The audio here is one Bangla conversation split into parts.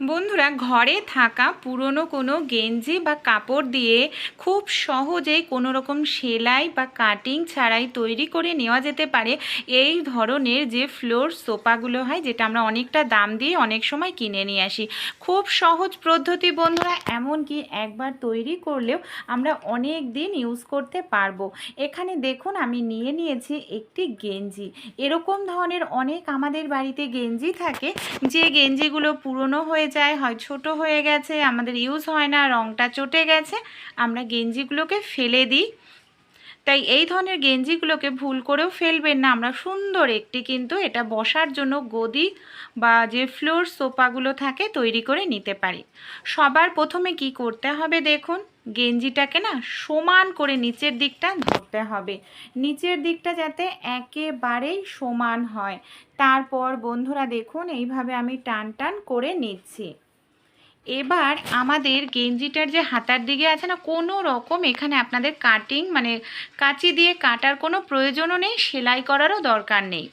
বন্ধুরা, ঘরে থাকা পুরনো কোনো গেঞ্জি বা কাপড় দিয়ে খুব সহজেই কোনো রকম সেলাই বা কাটিং ছাড়াই তৈরি করে নেওয়া যেতে পারে। এই ধরনের যে ফ্লোর সোফাগুলো হয়, যেটা আমরা অনেকটা দাম দিয়ে অনেক সময় কিনে নিয়ে আসি। খুব সহজ পদ্ধতি বন্ধুরা, এমনকি একবার তৈরি করলেও আমরা অনেক দিন ইউজ করতে পারব। এখানে দেখুন, আমি নিয়ে নিয়েছি একটি গেঞ্জি। এরকম ধরনের অনেক আমাদের বাড়িতে গেঞ্জি থাকে। যে গেঞ্জিগুলো পুরনো হয়ে যায়, হয় ছোট হয়ে গেছে, আমাদের ইউজ হয় না রঙটা চটে গেছে, আমরা গেঞ্জিগুলোকে ফেলে দিই। তাই এই ধরনের গেঞ্জিগুলোকে ভুল করেও ফেলবেন না, আমরা সুন্দর একটি কিন্তু এটা বসার জন্য গদি বা যে ফ্লোর সোফাগুলো থাকে তৈরি করে নিতে পারি। সবার প্রথমে কি করতে হবে দেখুন গেঞ্জিটাকে না সমান করে নিচের দিকটা ধরতে হবে। নিচের দিকটা যাতে একেবারেই সমান হয়। তারপর বন্ধুরা দেখুন, এইভাবে আমি টান টান করে নিচ্ছি। এবার আমাদের গেঞ্জিটার যে হাতার দিকে আছে না, কোনো রকম এখানে আপনাদের কাটিং মানে কাঁচি দিয়ে কাটার কোনো প্রয়োজনও নেই, সেলাই করারও দরকার নেই।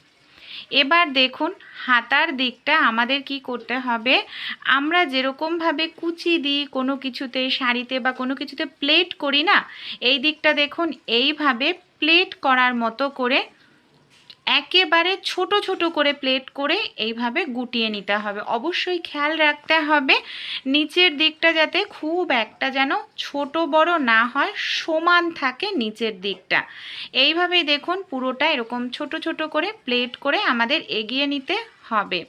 এবার দেখুন, হাতার দিকটা আমাদের কি করতে হবে? আমরা যেরকমভাবে কুচি দিই, কোনো কিছুতে শাড়িতে বা কোনো কিছুতে প্লেট করি না, এই দিকটা দেখুন, এইভাবে প্লেট করার মতো করে একেবারে ছোট ছোট করে প্লেট করে এইভাবে গুটিয়ে নিতে হবে। অবশ্যই খেয়াল রাখতে হবে, নিচের দিকটা যাতে খুব একটা যেন ছোট বড় না হয়, সমান থাকে নিচের দিকটা। এইভাবেই দেখুন পুরোটা এরকম ছোট ছোট করে প্লেট করে আমাদের এগিয়ে নিতে হবে।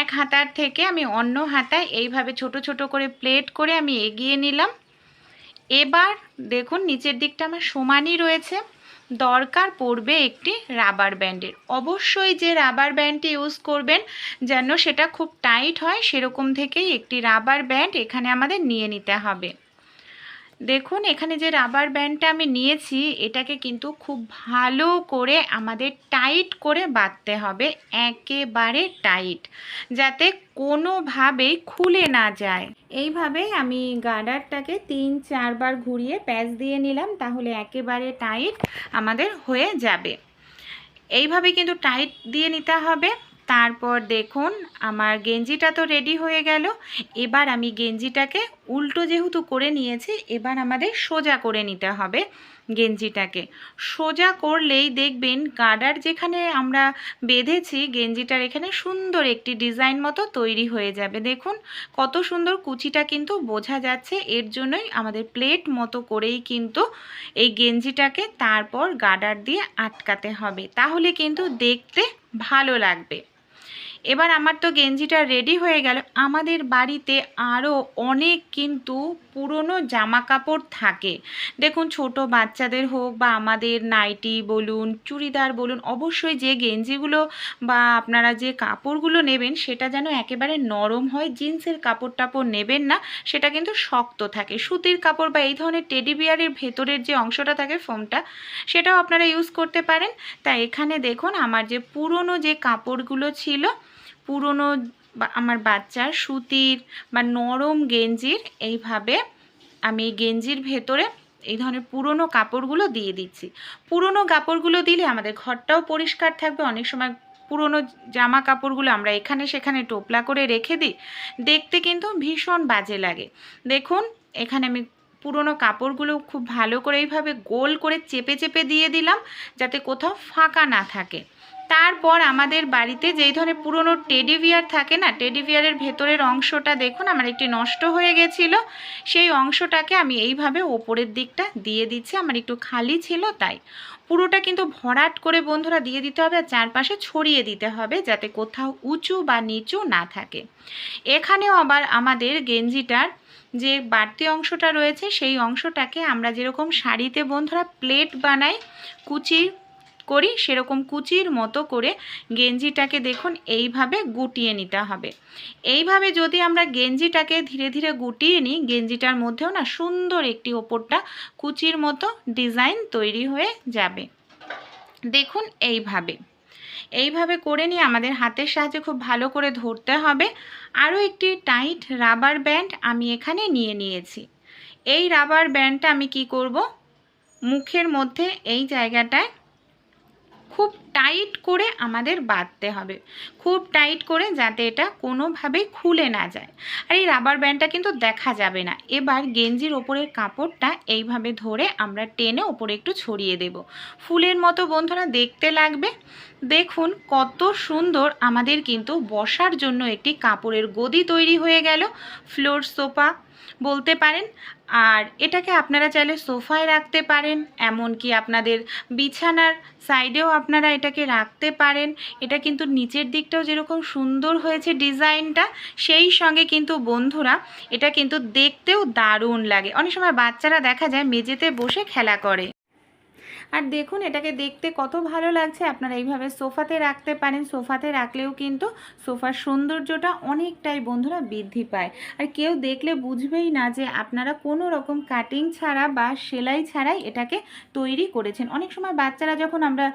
এক হাতার থেকে আমি অন্য হাতায় এইভাবে ছোট ছোট করে প্লেট করে আমি এগিয়ে নিলাম। এবার দেখুন নিচের দিকটা আমার সমানই রয়েছে। দরকার পড়বে একটি রাবার ব্যান্ডের অবশ্যই যে রাবার ব্যান্ডটি ইউজ করবেন, যেন সেটা খুব টাইট হয়, সেরকম থেকেই একটি রাবার ব্যান্ড এখানে আমাদের নিয়ে নিতে হবে। দেখুন, এখানে যে রাবার ব্যান্ডটা আমি নিয়েছি, এটাকে কিন্তু খুব ভালো করে আমাদের টাইট করে বাঁধতে হবে, একেবারে টাইট যাতে কোনোভাবেই খুলে না যায়। এইভাবে আমি গার্ডারটাকে তিন, চারবার ঘুরিয়ে প্যাচ দিয়ে নিলাম, তাহলে একেবারে টাইট আমাদের হয়ে যাবে। এইভাবে কিন্তু টাইট দিয়ে নিতে হবে। তারপর দেখুন, আমার গেঞ্জিটা তো রেডি হয়ে গেল। এবার আমি গেঞ্জিটাকে উল্টো যেহেতু করে নিয়েছি, এবার আমাদের সোজা করে নিতে হবে গেঞ্জিটাকে। সোজা করলেই দেখবেন গার্ডার যেখানে আমরা বেঁধেছি, গেঞ্জিটার এখানে সুন্দর একটি ডিজাইন মতো তৈরি হয়ে যাবে। দেখুন কত সুন্দর কুচিটা কিন্তু বোঝা যাচ্ছে। এর জন্যই আমাদের প্লেট মতো করেই কিন্তু এই গেঞ্জিটাকে তারপর গার্ডার দিয়ে আটকাতে হবে। তাহলে কিন্তু দেখতে ভালো লাগবে। এবার আমার তো গেঞ্জিটা রেডি হয়ে গেল। আমাদের বাড়িতে আরও অনেক কিন্তু পুরনো জামা কাপড় থাকে। দেখুন, ছোট বাচ্চাদের হোক বা আমাদের নাইটি বলুন, চুড়িদার বলুন, অবশ্যই যে গেঞ্জিগুলো বা আপনারা যে কাপড়গুলো নেবেন, সেটা যেন একেবারে নরম হয়। জিন্সের কাপড় টাপড় নেবেন না, সেটা কিন্তু শক্ত থাকে। সুতির কাপড় বা এই ধরনের টেডি বিয়ারের ভেতরের যে অংশটা থাকে ফোমটা সেটাও আপনারা ইউজ করতে পারেন। তা এখানে দেখুন, আমার যে পুরনো যে কাপড়গুলো ছিল পুরনো আমার বাচ্চার সুতির বা নরম গেঞ্জির এইভাবে আমি এই গেঞ্জির ভেতরে এই ধরনের পুরনো কাপড়গুলো দিয়ে দিচ্ছি। পুরনো কাপড়গুলো দিলে আমাদের ঘরটাও পরিষ্কার থাকবে। অনেক সময় পুরনো জামা কাপড়গুলো আমরা এখানে সেখানে টোপলা করে রেখে দিই। দেখতে কিন্তু ভীষণ বাজে লাগে। দেখুন, এখানে আমি পুরনো কাপড়গুলো খুব ভালো করে এইভাবে গোল করে চেপে চেপে দিয়ে দিলাম যাতে কোথাও ফাঁকা না থাকে। তারপর আমাদের বাড়িতে যেই ধরনের পুরনো টেডিভিয়ার থাকে না টেডিভিয়ারের ভেতরের অংশটা দেখুন, আমার একটি নষ্ট হয়ে গেছিল, সেই অংশটাকে আমি এইভাবে ওপরের দিকটা দিয়ে দিচ্ছি, আমার একটু খালি ছিল তাই। পুরোটা কিন্তু ভরাট করে বন্ধুরা দিয়ে দিতে হবে আর চারপাশে ছড়িয়ে দিতে হবে যাতে কোথাও উঁচু বা নিচু না থাকে। এখানেও আবার আমাদের গেঞ্জিটার যে বাড়তি অংশটা রয়েছে, সেই অংশটাকে আমরা যেরকম শাড়িতে বন্ধুরা প্লেট বানাই, কুচি করি, সেরকম কুচির মতো করে গেঞ্জিটাকে দেখুন এইভাবে গুটিয়ে নিতে হবে। এইভাবে যদি আমরা গেঞ্জিটাকে ধীরে ধীরে গুটিয়ে নিই, গেঞ্জিটার মধ্যেও না সুন্দর একটি ওপরটা কুচির মতো ডিজাইন তৈরি হয়ে যাবে। দেখুন এইভাবে। এইভাবে করে নিয়ে আমাদের হাতের সাহায্যে খুব ভালো করে ধরতে হবে। আরও একটি টাইট রাবার ব্যান্ড আমি এখানে নিয়ে নিয়েছি। এই রাবার ব্যান্ডটা আমি কি করব? মুখের মধ্যে এই জায়গাটায় খুব টাইট করে আমাদের বাঁধতে হবে। খুব টাইট করে যাতে এটা কোনোভাবেই খুলে না যায়। আর এই রাবার ব্যান্ডটা কিন্তু দেখা যাবে না। এবার গেঞ্জির ওপরের কাপড়টা এইভাবে ধরে আমরা টেনে ওপরে একটু ছড়িয়ে দেব। ফুলের মতো বন্ধুরা দেখতে লাগবে। দেখুন কত সুন্দর আমাদের কিন্তু বসার জন্য একটি কাপড়ের গদি তৈরি হয়ে গেল। ফ্লোর সোফা বলতে পারেন। আর এটাকে আপনারা চাইলে সোফায় রাখতে পারেন, এমনকি আপনাদের বিছানার সাইডেও আপনারা এটাকে রাখতে পারেন। এটা কিন্তু নিচের দিকটাও যেরকম সুন্দর হয়েছে ডিজাইনটা, সেই সঙ্গে কিন্তু বন্ধুরা এটা কিন্তু দেখতেও দারুণ লাগে। অনেক সময় বাচ্চারা দেখা যায় মেঝেতে বসে খেলা করে। আর দেখুন, এটাকে দেখতে কত ভালো লাগছে। আপনারা এইভাবে সোফাতে রাখতে পারেন। সোফাতে রাখলেও কিন্তু সোফার সৌন্দর্যটা অনেকটাই বন্ধুরা বৃদ্ধি পায়। আর কেউ দেখলে বুঝবেই না যে আপনারা কোনো রকম কাটিং ছাড়া বা সেলাই ছাড়াই এটাকে তৈরি করেছেন। অনেক সময় বাচ্চারা যখন আমরা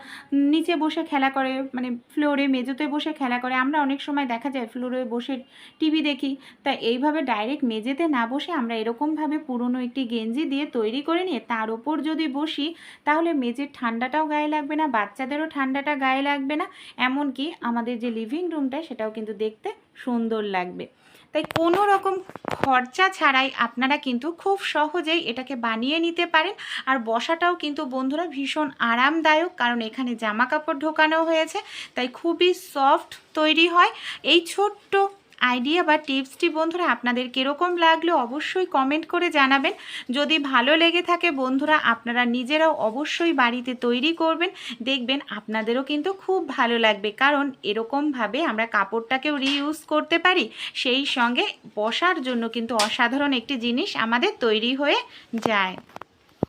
নিচে বসে খেলা করে মানে ফ্লোরে, মেঝেতে বসে খেলা করে, আমরা অনেক সময় দেখা যায় ফ্লোরে বসে টিভি দেখি। তা এইভাবে ডাইরেক্ট মেঝেতে না বসে আমরা এরকমভাবে পুরনো একটি গেঞ্জি দিয়ে তৈরি করে নিয়ে তার ওপর যদি বসি, তাহলে মেঝের ঠান্ডাটাও গায়ে লাগবে না, বাচ্চাদেরও ঠান্ডাটা গায়ে লাগবে না, এমনকি আমাদের যে লিভিং রুমটা সেটাও কিন্তু দেখতে সুন্দর লাগবে। তাই কোনো রকম খরচা ছাড়াই আপনারা কিন্তু খুব সহজেই এটাকে বানিয়ে নিতে পারেন, আর বসাটাও কিন্তু বন্ধুরা ভীষণ আরামদায়ক, কারণ এখানে জামা কাপড় ঢোকানো হয়েছে, তাই খুবই সফট তৈরি হয়। এই ছোট্ট আইডিয়া বা টিপসটি বন্ধুরা আপনাদের কীরকম লাগল অবশ্যই কমেন্ট করে জানাবেন। যদি ভালো লেগে থাকে বন্ধুরা, আপনারা নিজেরাও অবশ্যই বাড়িতে তৈরি করবেন। দেখবেন আপনাদেরও কিন্তু খুব ভালো লাগবে। কারণ এরকমভাবে আমরা কাপড়টাকেও রিইউজ করতে পারি। সেই সঙ্গে বসার জন্য কিন্তু অসাধারণ একটি জিনিস আমাদের তৈরি হয়ে যায়।